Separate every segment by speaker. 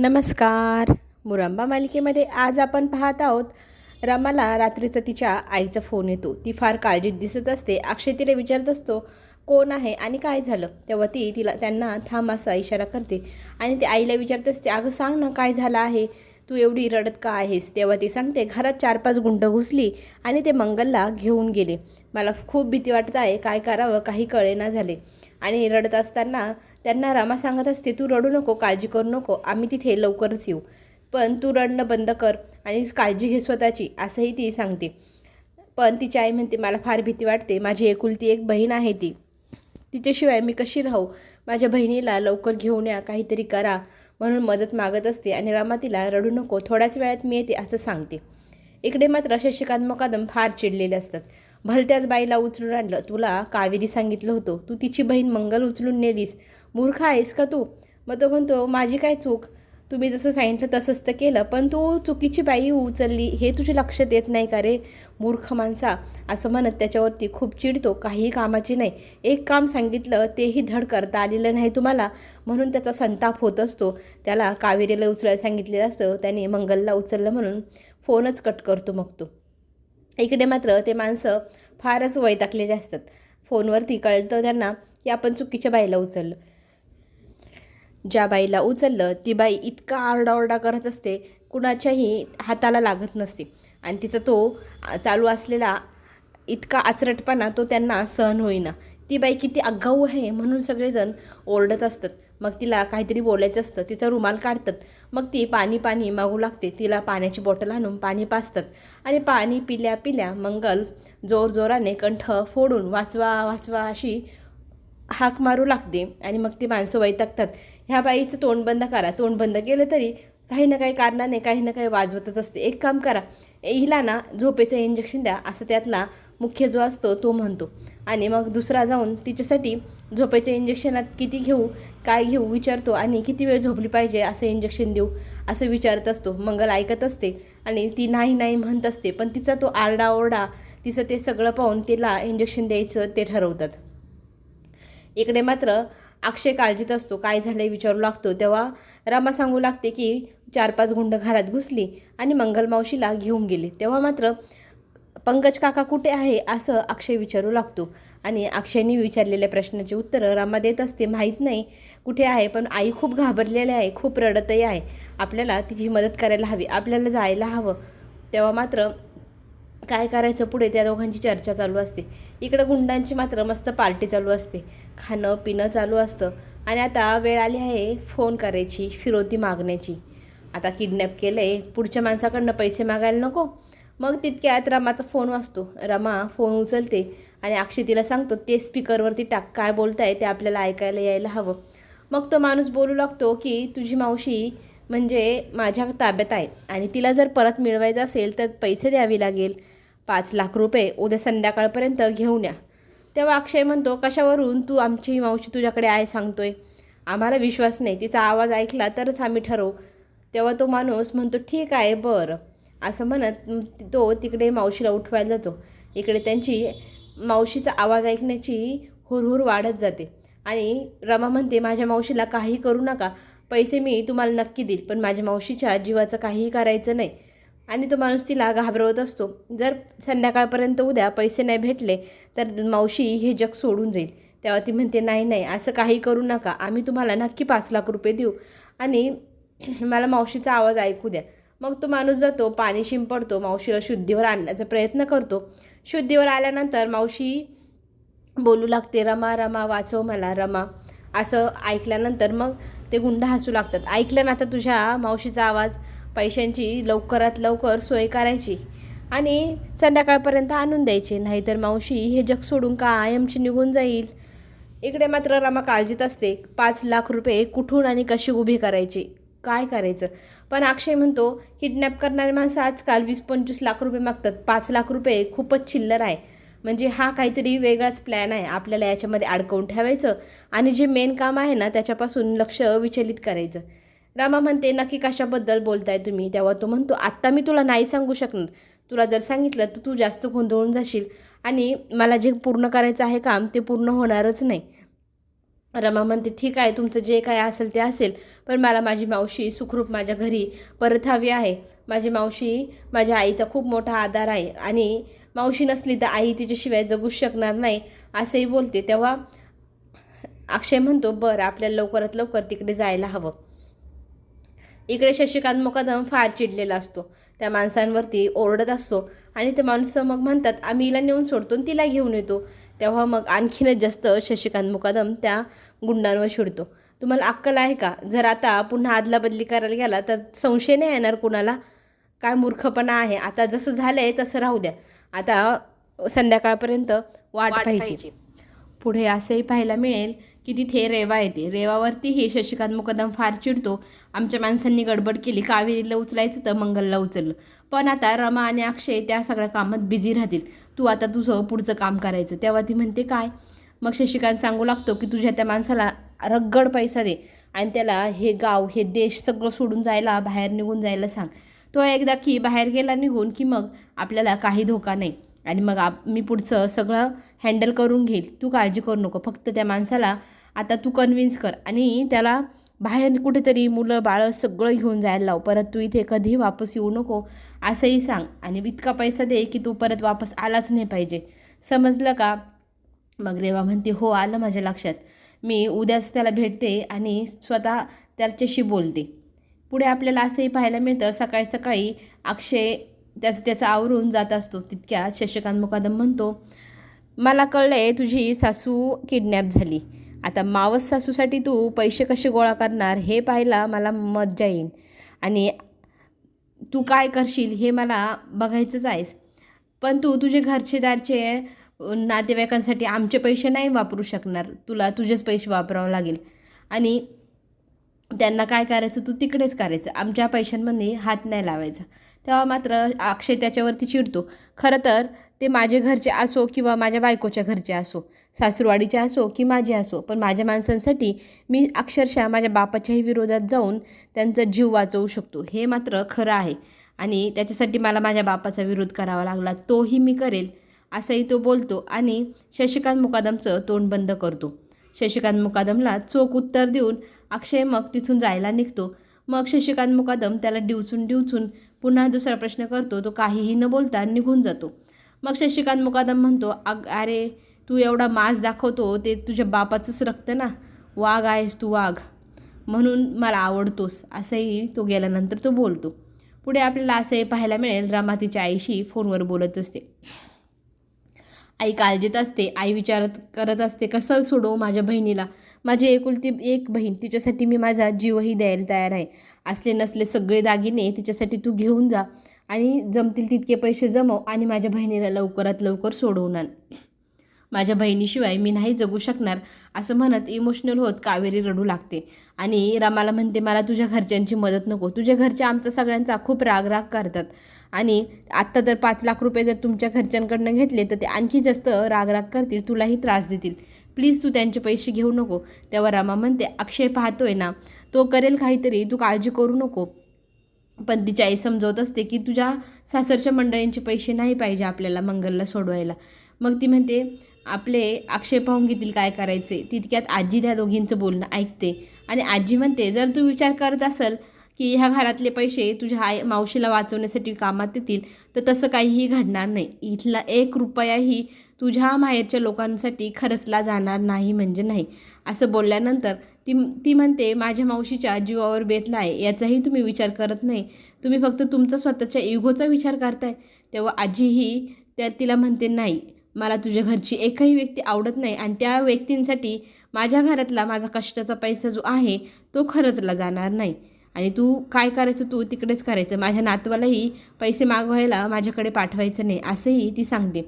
Speaker 1: नमस्कार. मुरंबा मालिकेमध्ये आज आपण पाहत आहोत रमाला रात्रीचा तिच्या आईचा फोन येतो. ती फार काळजीत दिसत असते. अक्षय तिला विचारत असतो कोण आहे आणि काय झालं? तेव्हा ती तिला त्यांना थांब असा इशारा करते आणि ती आईला विचारत असते अगं सांग ना काय झालं आहे? तू एवढी रडत का आहेस? तेव्हा ती सांगते घरात चार पाच गुंड घुसली आणि ते मंगलला घेऊन गेले. मला खूप भीती वाटत आहे. काय करावं? काही कळेना झाले. आणि रडत असताना त्यांना रमा सांगत असते तू रडू नको काळजी करू नको आम्ही तिथे लवकरच येऊ. पण तू रडणं बंद कर आणि काळजी घे स्वतःची असंही ती सांगते. पण तिची आई म्हणते मला फार भीती वाटते माझी एकुलती एक बहीण आहे ती. तिच्याशिवाय मी कशी राहू? माझ्या बहिणीला लवकर घेऊन या काहीतरी करा म्हणून मदत मागत असते आणि रमा तिला रडू नको थोड्याच वेळात मी येते असं सांगते. इकडे मात्र शशिकांत मुकादम फार चिडलेले असतात. भलत्याच बाईला उचलून आणलं. तुला कावेरी सांगितलं होतं. तू तिची बहीण मंगल उचलून नेलीस. मूर्ख आहेस का तू? मग तो म्हणतो माझी काय चूक? तुम्ही जसं सांगितलं तसंच तर केलं. पण तू चुकीची बाई उचलली. हे तुझे लक्षात येत नाही का रे? मूर्ख माणसा. असं म्हणत त्याच्यावरती खूप चिडतो. काहीही कामाची नाही. एक काम सांगितलं तेही धड करता आलेलं नाही तुम्हाला. म्हणून त्याचा संताप होत असतो. त्याला कावेरीला उचलायला सांगितलेलं असतं. त्याने मंगलला उचललं म्हणून फोनच कट करतो मग तो. इकडे मात्र ते माणसं फारच वैतागलेले असतात. फोनवरती कळतं त्यांना की आपण चुकीच्या बाईला उचललं. ज्या बाईला उचललं ती बाई इतका आरडाओरडा करत असते कुणाच्याही हाताला लागत नसते. आणि तिचा तो चालू असलेला इतका आचरटपणा तो त्यांना सहन होईना. ती बाई किती आगाऊ आहे म्हणून सगळेजण ओरडत असतात. मग तिला काहीतरी बोलायचं असतं तिचा रुमाल काढतात. मग ती पाणी पाणी मागू लागते. तिला पाण्याची बॉटल आणून पाणी पाजतात. आणि पाणी पिल्या पिल्या मंगल जोर जोराने कंठ फोडून वाचवा वाचवा अशी हाक मारू लागते. आणि मग ती माणसं वैतागतात. ह्या बाईचं तोंड बंद करा. तोंड बंद केलं तरी काही ना काही कारणाने काही ना काही वाजवतच असते. एक काम करा. हिला ना झोपेचं इंजेक्शन द्या. असं त्यातला मुख्य जो असतो तो म्हणतो. आणि मग दुसरा जाऊन तिच्यासाठी झोपेच्या इंजेक्शनात किती घेऊ काय घेऊ विचारतो आणि किती वेळ झोपली पाहिजे असं इंजेक्शन देऊ असं विचारत असतो. मंगल ऐकत असते आणि ती नाही नाही म्हणत असते. पण तिचा तो आरडाओरडा तिचं ते सगळं पाहून तिला इंजेक्शन द्यायचं ते ठरवतात. इकडे मात्र अक्षय काळजीत असतो. काय झालं विचारू लागतो. तेव्हा रामा सांगू लागते की चार पाच गुंड घरात घुसली आणि मंगल मावशीला घेऊन गेले. तेव्हा मात्र पंकज काका कुठे आहे असं अक्षय विचारू लागतो. आणि अक्षयने विचारलेल्या प्रश्नाची उत्तरं रामा देत असते. माहीत नाही कुठे आहे पण आई खूप घाबरलेली आहे खूप रडतही आहे. आपल्याला तिची मदत करायला हवी आपल्याला जायला हवं. तेव्हा मात्र काय करायचं पुढे? त्या दोघांची चर्चा चालू असते. इकडं गुंडांची मात्र मस्त पार्टी चालू असते. खाणं पिणं चालू असतं. आणि आता वेळ आली आहे फोन करायची फिरवती मागण्याची. आता किडनॅप केलं आहे पुढच्या माणसाकडनं पैसे मागायला नको. मग तितक्यात रमाचा फोन वाचतो रमा फोन उचलते आणि अक्षय तिला सांगतो ते स्पीकरवरती टाक काय बोलताय ते आपल्याला ऐकायला यायला हवं. मग तो माणूस बोलू लागतो की तुझी मावशी म्हणजे माझ्या ताब्यात आहे आणि तिला जर परत मिळवायचं असेल तर पैसे द्यावे लागेल. पाच लाख रुपये उद्या संध्याकाळपर्यंत घेऊन या. तेव्हा अक्षय म्हणतो कशावरून तू आमची मावशी तुझ्याकडे आहे सांगतोय? आम्हाला विश्वास नाही. तिचा आवाज ऐकला तरच आम्ही ठरवू. तेव्हा तो माणूस म्हणतो ठीक आहे बरं. असं म्हणत तो तिकडे मावशीला उठवायला जातो. इकडे त्यांची मावशीचा आवाज ऐकण्याची हुरहुर वाढत जाते. आणि रमा म्हणते माझ्या मावशीला काही करू नका. पैसे मी तुम्हाला नक्की देईल पण माझ्या मावशीच्या जीवाचं काहीही करायचं नाही. आणि तो माणूस तिला घाबरवत असतो. जर संध्याकाळपर्यंत उद्या पैसे नाही भेटले तर मावशी हे जग सोडून जाईल. तेव्हा ती म्हणते नाही नाही असं काही करू नका. आम्ही तुम्हाला नक्की पाच लाख रुपये देऊ. आणि मला मावशीचा आवाज ऐकू द्या. मग तो माणूस जातो पाणी शिंपडतो मावशीला शुद्धीवर आणण्याचा प्रयत्न करतो. शुद्धीवर आल्यानंतर मावशी बोलू लागते रमा रमा वाचव मला रमा. असं ऐकल्यानंतर मग ते गुंड हसू लागतात. ऐकलं ना आता तुझ्या मावशीचा आवाज पैशांची लवकरात लवकर सोय करायची आणि संध्याकाळपर्यंत आणून द्यायचे. नाहीतर मावशी हे जग सोडून कायमची निघून जाईल. इकडे मात्र रमा काळजीत असते. पाच लाख रुपये कुठून आणि कशी उभी करायची? काय करायचं? पण अक्षय म्हणतो किडनॅप करणारे माणसं आजकाल वीस पंचवीस लाख रुपये मागतात. पाच लाख रुपये खूपच चिल्लर आहे. म्हणजे हा काहीतरी वेगळाच प्लॅन आहे. आपल्याला याच्यामध्ये अडकवून ठेवायचं आणि जे मेन काम आहे ना त्याच्यापासून लक्ष विचलित करायचं. रामा म्हणते नक्की कशाबद्दल बोलताय तुम्ही? तेव्हा तो म्हणतो आत्ता मी तुला नाही सांगू शकणार. तुला जर सांगितलं तर तू जास्त गोंधळून जाशील आणि मला जे पूर्ण करायचं आहे काम ते पूर्ण होणारच नाही. रमा म्हणते ठीक आहे तुमचं जे काय असेल ते असेल पण मला माझी मावशी सुखरूप माझ्या घरी परत हवी आहे. माझी मावशी माझ्या आईचा खूप मोठा आधार आहे आणि मावशी नसली तर आई तिच्याशिवाय जगूच शकणार नाही असंही बोलते. तेव्हा अक्षय म्हणतो बरं आपल्याला लवकरात लवकर तिकडे जायला हवं. इकडे शशिकांत मुकादम फार चिडलेला असतो. त्या माणसांवरती ओरडत असतो आणि ते माणसं मग म्हणतात आम्ही हिला नेऊन सोडतो आणि तिला घेऊन येतो. तेव्हा मग आणखीनच जास्त शशिकांत मुकादम त्या गुंडांवर चिडतो तुम्हाला अक्कल आहे का? जर आता पुन्हा आदला बदली करायला गेला तर संशय नाही येणार कुणाला? काय मूर्खपणा आहे? आता जसं झालं आहे तसं राहू द्या. आता संध्याकाळपर्यंत वाट पाहिजे पुढे असंही पाहायला मिळेल की तिथे रेवा येते. रेवावरतीही शशिकांत मुकदम फार चिडतो. आमच्या माणसांनी गडबड केली. कावेरीला उचलायचं तर मंगलला उचललं. पण आता रमा आणि अक्षय त्या सगळ्या कामात बिझी राहतील. तू आता तुझं पुढचं काम करायचं. तेव्हा ती म्हणते काय? मग शशिकांत सांगू लागतो की तुझ्या त्या माणसाला रगड पैसा दे आणि त्याला हे गाव हे देश सगळं सोडून जायला बाहेर निघून जायला सांग. तो एकदा की बाहेर गेला निघून की मग आपल्याला काही धोका नाही. आणि मग आप मी पुढचं सगळं हँडल करून घेईल. तू काळजी करू नको. फक्त त्या माणसाला आता तू कन्व्हिन्स कर. आणि त्याला बाहेर कुठेतरी मुलं बाळं सगळं घेऊन जायला लाव. परत तू इथे कधीही वापस येऊ नको असंही सांग. आणि इतका पैसा दे की तू परत वापस आलाच नाही पाहिजे. समजलं का? मग रेवा म्हणते हो आलं माझ्या लक्षात. मी उद्याच त्याला भेटते आणि स्वतः त्याच्याशी बोलते. पुढे आपल्याला असंही पाहायला मिळतं सकाळी सकाळी अक्षय त्याचं त्याचं आवरून जात असतो. तितक्या शशिकांत मुकादम म्हणतो मला कळलं आहे तुझी सासू किडनॅप झाली. आता मावस सासूसाठी तू पैसे कसे गोळा करणार हे पाहायला मला मज्जा येईल आणि तू काय करशील हे मला बघायचंच आहेस. पण तू तुझे घरचे दारचे नातेवाईकांसाठी आमचे पैसे नाही वापरू शकणार. तुला तुझेच पैसे वापरावं लागेल. आणि त्यांना काय करायचं? तू तिकडेच करायचं. आमच्या पैशांमध्ये हात नाही लावायचा. तेव्हा मात्र अक्षय त्याच्यावरती चिडतो. खरं तर ते माझे घरचे असो किंवा माझ्या बायकोच्या घरचे असो सासूरवाडीचे असो की माझे असो पण माझ्या माणसांसाठी मी अक्षरशः माझ्या बापाच्याही विरोधात जाऊन त्यांचा जीव वाचवू शकतो. हे मात्र खरं आहे. आणि त्याच्यासाठी मला माझ्या बापाचा विरोध करावा लागला. तोही मी करेल असंही तो बोलतो आणि शशिकांत मुकादमचं तोंड बंद करतो. शशिकांत मुकादमला चोख उत्तर देऊन अक्षय मग तिथून जायला निघतो. मग शशिकांत मुकादम त्याला डिवचून डिवचून पुन्हा दुसरा प्रश्न करतो तो काहीही न बोलता निघून जातो. मग शशिकांत मुकादम म्हणतो अग अरे तू एवढा मास दाखवतो ते तुझ्या बापाचंच रक्त ना. वाघ आहेस तू वाघ. म्हणून मला आवडतोस. असंही तो गेल्यानंतर तो बोलतो. पुढे आपल्याला असंही पाहायला मिळेल रमा तिच्या आईशी फोनवर बोलत असते. आई काळजीत असते आई विचारत करत असते कसं सोडवू माझ्या बहिणीला? माझी एकुलती एक बहीण तिच्यासाठी मी माझा जीवही द्यायला तयार आहे. असले नसले सगळे दागिने तिच्यासाठी तू घेऊन जा आणि जमतील तितके पैसे जमव आणि माझ्या बहिणीला लवकरात लवकर सोडवून आण. माझ्या बहिणीशिवाय मी नाही जगू शकणार असं म्हणत इमोशनल होत कावेरी रडू लागते. आणि रामाला म्हणते मला तुझ्या घरच्यांची मदत नको. तुझ्या घरच्या आमचा सगळ्यांचा खूप राग राग करतात. आणि आत्ता तर पाच लाख रुपये जर तुमच्या घरच्यांकडनं घेतले तर ते आणखी जास्त राग राग करतील तुलाही त्रास देतील. प्लीज तू त्यांचे पैसे घेऊ नको. तेव्हा रामा म्हणते अक्षय पाहतोय ना तो करेल काहीतरी तू काळजी करू नको. पण तिची आई समजवत असते की तुझ्या सासरच्या मंडळींचे पैसे नाही पाहिजे आपल्याला मंगलला सोडवायला. मग ती म्हणते आपले अक्षय पाहून घेतील काय करायचे. तितक्यात आजी त्या दोघींचं बोलणं ऐकते. आणि आजी म्हणते जर तू विचार करत असेल की ह्या घरातले पैसे तुझ्या आई मावशीला वाचवण्यासाठी कामात येतील तर तसं काहीही घडणार नाही. इथला एक रुपयाही तुझ्या माहेरच्या लोकांसाठी खर्चला जाणार नाही म्हणजे नाही. असं बोलल्यानंतर ती ती म्हणते माझ्या मावशीच्या जीवावर बेतला आहे याचाही तुम्ही विचार करत नाही. तुम्ही फक्त तुमचा स्वतःच्या इगोचा विचार करताय. तेव्हा आजीही त्या तिला म्हणते नाही मला तुझ्या घरची एकही व्यक्ती आवडत नाही आणि त्या व्यक्तींसाठी माझ्या घरातला माझा कष्टाचा पैसा जो आहे तो खरंचला जाणार नाही. आणि तू काय करायचं? तू तिकडेच करायचं. माझ्या नातवालाही पैसे मागवायला माझ्याकडे पाठवायचं नाही असंही ती सांगते.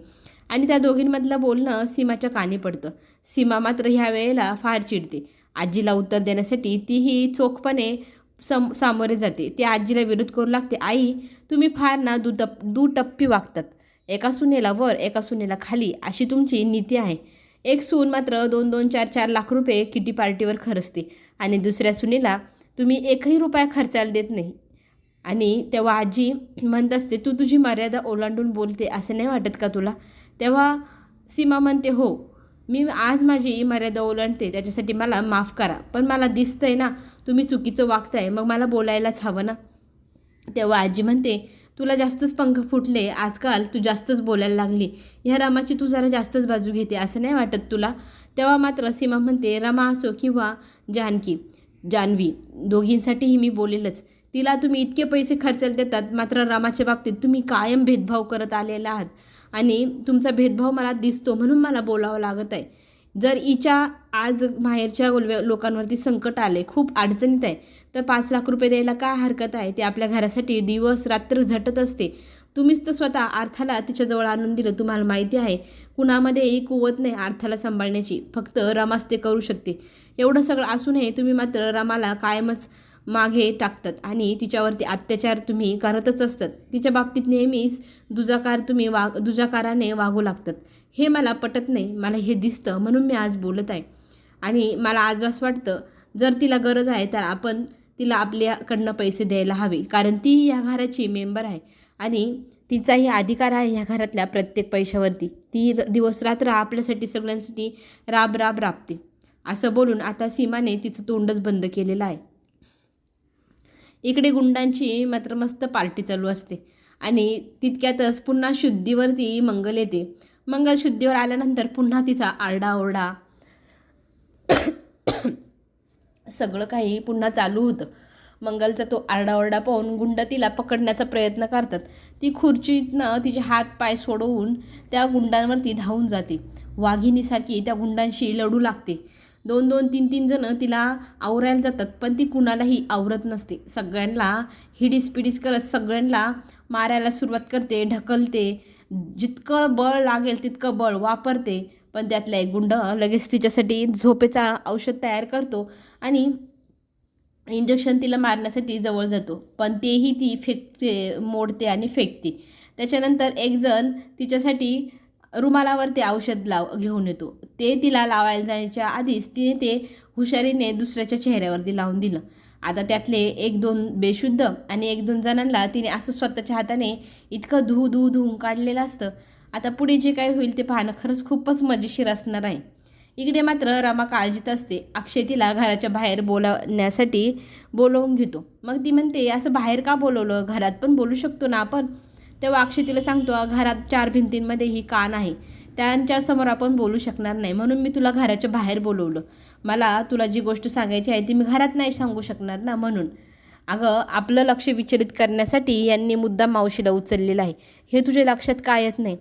Speaker 1: आणि त्या दोघींमधलं बोलणं सीमाच्या कानी पडतं. सीमा मात्र ह्या वेळेला फार चिडते. आजीला उत्तर देण्यासाठी तीही चोखपणे सम सामोरे जाते. ती आजीला विरोध करू लागते. आई तुम्ही फार ना दुटप दुटप्पी वागतात. एका सुनेला वर एका सुनेला खाली अशी तुमची नीती आहे. एक सून मात्र दोन दोन चार चार लाख रुपये किटी पार्टीवर खर्चते. आणि दुसऱ्या सुनेला तुम्ही एकही रुपया खर्चायला देत नाही. आणि तेव्हा आजी म्हणत असते तू तुझी मर्यादा ओलांडून बोलते असं नाही वाटत का तुला? तेव्हा सीमा म्हणते हो मी आज माझी मर्यादा ओलांडते त्याच्यासाठी मला माफ करा. पण मला दिसतंय ना तुम्ही चुकीचं वागताय मग मला बोलायलाच हवं ना? तेव्हा आजी म्हणते तुला जास्तच पंख फुटले आजकाल तू जास्तच बोलायला लागली. ह्या रामाची तू जरा जास्तच बाजू घेते असं नाही वाटत तुला? तेव्हा मात्र सीमा म्हणते रमा असो किंवा जानकी जान्हवी दोघींसाठीही मी बोलेलच. तिला तुम्ही इतके पैसे खर्चायला देतात मात्र रामाच्या बाबतीत तुम्ही कायम भेदभाव करत आलेला आहात. आणि तुमचा भेदभाव मला दिसतो म्हणून मला बोलावं लागत आहे. जर हिच्या आज बाहेरच्या लोकांवरती संकट आले खूप अडचणीत आहे तर पाच लाख रुपये द्यायला काय हरकत आहे? ते आपल्या घरासाठी दिवस रात्र झटत असते. तुम्हीच तर स्वतः अर्थाला तिच्याजवळ आणून दिलं तुम्हाला माहिती आहे. कुणामध्येही कुवत नाही अर्थाला सांभाळण्याची फक्त रमाच ते करू शकते. एवढं सगळं असूनही तुम्ही मात्र रमाला कायमच मागे टाकतात आणि तिच्यावरती अत्याचार तुम्ही करतच असतात. तिच्या बाबतीत नेहमीच दुजाकार तुम्ही वाग दुजाकाराने वागू लागतात. हे मला पटत नाही. मला हे दिसतं म्हणून मी आज बोलत आहे. आणि मला आज असं वाटतं जर तिला गरज आहे तर आपण तिला आपल्याकडनं पैसे द्यायला हवे कारण ती या घराची मेंबर आहे. आणि तिचाही अधिकार आहे ह्या घरातल्या प्रत्येक पैशावरती. ती र- दिवस रात्र आपल्यासाठी सगळ्यांसाठी राब राब राबते. असं बोलून आता सीमाने तिचं तोंडच बंद केलेलं आहे. इकडे गुंडांची मात्र मस्त पार्टी चालू असते. आणि तितक्यातच पुन्हा शुद्धीवरती मंगल येते. मंगल शुद्धीवर आल्यानंतर पुन्हा तिचा आरडाओरडा सगळं काही पुन्हा चालू होतं. मंगलचा तो आरडाओरडा पाहून गुंड तिला पकडण्याचा प्रयत्न करतात. ती खुर्चीतनं तिचे हात पाय सोडवून त्या गुंडांवरती धावून जाते. वाघिणीसारखी त्या गुंडांशी लढू लागते. दोन दोन तीन तीन जणं तिला आवरायला जातात पण ती कुणालाही आवरत नसते. सगळ्यांना हिडीस पिडीस करत सगळ्यांना मारायला सुरुवात करते ढकलते. जितकं बळ लागेल तितकं बळ वापरते पण त्यातला एक गुंड लगेच तिच्यासाठी झोपेचा औषध तयार करतो आणि इंजेक्शन तिला मारण्यासाठी जवळ जातो. पण तेही ती फेकते मोडते आणि फेकते. त्याच्यानंतर एक जण तिच्यासाठी रुमालावर ते औषध लाव घेऊन येतो. ते तिला लावायला जायच्या आधीच तिने ते हुशारीने दुसऱ्याच्या चेहऱ्यावरती लावून दिलं. आता त्यातले एक दोन बेशुद्ध आणि एक दोन जणांना तिने असं स्वतःच्या हाताने इतकं धू धू धुवून काढलेलं असतं. आता पुढे जे काही होईल ते पाहणं खरंच खूपच मजेशीर असणार आहे. इकडे मात्र रमा काळजीत असते. अक्षय तिला घराच्या बाहेर बोलावण्यासाठी बोलवून घेतो. मग ती म्हणते असं बाहेर का बोलवलं? घरात पण बोलू शकतो ना आपण? तेव्हा अक्षय तिला सांगतो घरात चार भिंतींमध्ये ही कान आहे. त्यांच्यासमोर आपण बोलू शकणार नाही. म्हणून मी तुला घराच्या बाहेर बोलवलं. मला तुला जी गोष्ट सांगायची आहे ती मी घरात नाही सांगू शकणार ना म्हणून. अगं आपलं लक्ष विचलित करण्यासाठी यांनी मुद्दा मावशीला उचललेला आहे. हे तुझ्या लक्षात काय येत नाही?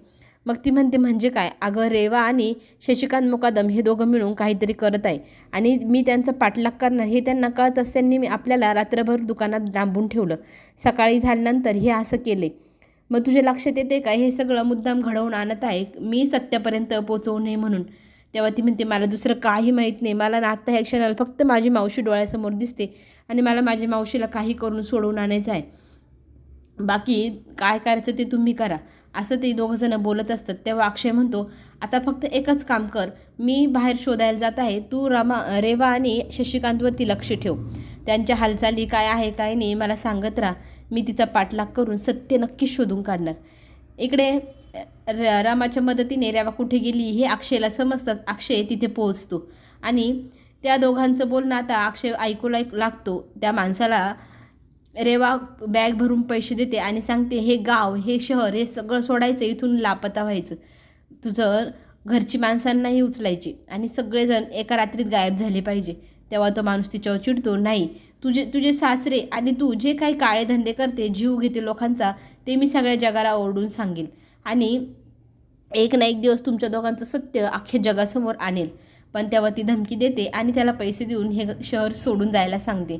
Speaker 1: मग ती म्हणते म्हणजे काय? अगं रेवा आणि शशिकांत मुकादम हे दोघं मिळून काहीतरी करत आहे आणि मी त्यांचा पाठलाग करणार. हे त्यांना कळत त्यांनी मी आपल्याला रात्रभर दुकानात डांबून ठेवलं. सकाळी झाल्यानंतर हे असं केले. मग तुझ्या लक्षात येते का? हे सगळं मुद्दाम घडवून आणत आहे. मी सत्यापर्यंत पोचवू नये म्हणून. तेव्हा ती म्हणते मला दुसरं काही माहीत नाही. मला ना आत्ता ह्या क्षणाला फक्त माझी मावशी डोळ्यासमोर दिसते आणि मला माझ्या मावशीला काही करून सोडवून आणायचं आहे. बाकी काय करायचं ते तुम्ही करा. असं ते दोघंजणं बोलत असतात. तेव्हा अक्षय म्हणतो आता फक्त एकच काम कर. मी बाहेर शोधायला जात आहे. तू रमा रेवा आणि शशिकांतवरती लक्ष ठेव. त्यांच्या हालचाली काय आहे काय नाही मला सांगत राहा. मी तिचा पाठलाग करून सत्य नक्कीच शोधून काढणार. इकडे र रामाच्या मदतीने रेवा कुठे गेली हे अक्षयला समजतात. अक्षय तिथे पोहोचतो. आणि त्या दोघांचं बोलणं आता अक्षय ऐकू लाग लागतो. त्या माणसाला रेवा बॅग भरून पैसे देते आणि सांगते हे गाव हे शहर हे सगळं सोडायचं इथून लापता व्हायचं. तुझं घरची माणसांनाही उचलायची आणि सगळेजण एका रात्रीत गायब झाले पाहिजे. तेव्हा तो माणूस तिच्यावर चिडतो नाही तुझे तुझे सासरे आणि तू जे काही काळे धंदे करते जीव घेते लोकांचा ते मी सगळ्या जगाला ओरडून सांगेल आणि एक ना एक दिवस तुमच्या दोघांचं सत्य अख्ख्या जगासमोर आणेल. पण तेव्हा ती धमकी देते आणि त्याला पैसे देऊन हे शहर सोडून जायला सांगते.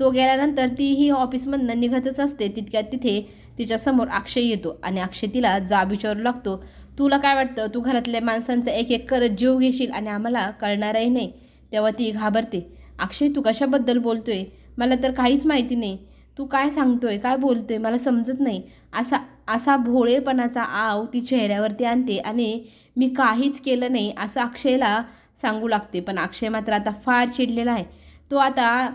Speaker 1: तो गेल्यानंतर तीही ऑफिसमधनं निघतच असते तितक्यात तिथे तिच्यासमोर अक्षय येतो आणि अक्षय तिला जाब विचारू लागतो. तुला काय वाटतं? तू घरातल्या माणसांचा एक एक करत जीव घेशील आणि आम्हाला कळणारही नाही. तेव्हा ती घाबरते. अक्षय तू कशाबद्दल बोलतोय? मला तर काहीच माहिती नाही. तू काय सांगतोय? काय बोलतोय? मला समजत नाही. असा असा भोळेपणाचा आव ती चेहऱ्यावरती आणते आणि मी काहीच केलं नाही असं अक्षयला सांगू लागते. पण अक्षय मात्र आता फार चिडलेला आहे. तो आता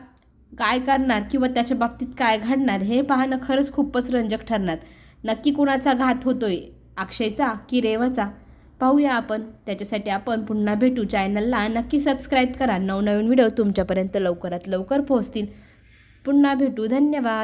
Speaker 1: काय करणार किंवा त्याच्या बाबतीत काय घडणार हे पाहणं खरंच खूपच रंजक ठरणार. नक्की कुणाचा घात होतोय? अक्षयचा की रेवाचा? पाहूया आपण. त्याच्यासाठी आपण पुन्हा भेटू चॅनलला नक्की सबस्क्राईब करा. नवनवीन व्हिडिओ तुमच्यापर्यंत लवकरात लवकर पोहोचतील. पुन्हा भेटू. धन्यवाद.